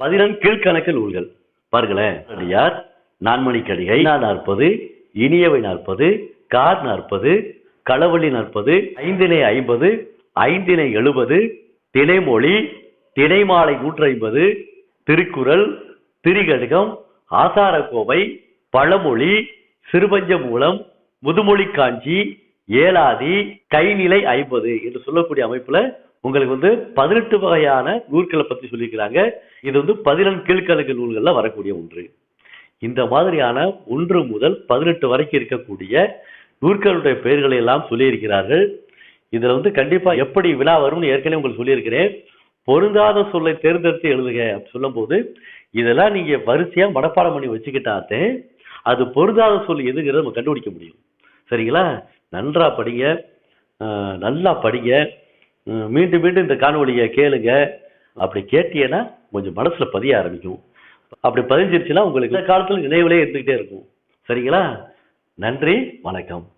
பதினெண் கீழ்கணக்கு நூல்கள் பாருங்களேன் அடியார் நான்மணி கடிகை நாற்பது இனியவை நாற்பது கார் நாற்பது களவழி நாற்பது ஐந்தினை ஐம்பது ஐந்தினை எழுபது தினைமொழி தினைமாலை நூற்றி ஐம்பது திருக்குறள் திரிகடுகம் ஆசாரக்கோவை பழமொழி சிறுபஞ்ச மூலம் முதுமொழி காஞ்சி ஏலாதி கைநிலை ஐம்பது என்று சொல்லக்கூடிய அமைப்புல உங்களுக்கு வந்து பதினெட்டு வகையான நூல்களை பற்றி சொல்லியிருக்கிறாங்க. இது வந்து பதினெண் கீழ்கணக்கு நூல்களில் வரக்கூடிய ஒன்று. இந்த மாதிரியான ஒன்று முதல் பதினெட்டு வரைக்கும் இருக்கக்கூடிய நூற்களுடைய பெயர்களை எல்லாம் சொல்லியிருக்கிறார்கள். இதில் வந்து கண்டிப்பாக எப்படி வினா வரும்னு ஏற்கனவே உங்களுக்கு சொல்லியிருக்கிறேன். பொருந்தாத சொல்லை தேர்ந்தெடுத்து எழுதுக அப்படின்னு சொல்லும்போது இதெல்லாம் நீங்கள் வரிசையாக மனப்பாடம் பண்ணி வச்சுக்கிட்டாத்தே அது பொருந்தாத சொல் எதுங்கிறத நம்ம கண்டுபிடிக்க முடியும். சரிங்களா? நன்றாக படிங்க. நல்லா படிங்க. மீண்டும் மீண்டும் இந்த காணொலியை கேளுங்க. அப்படி கேட்டீங்கன்னா கொஞ்சம் மனசுல பதிய ஆரம்பிக்கும். அப்படி பதிஞ்சிருச்சுன்னா உங்களுக்கு இந்த காலத்துல நினைவுலே இருந்துகிட்டே இருக்கும். சரிங்களா? நன்றி வணக்கம்.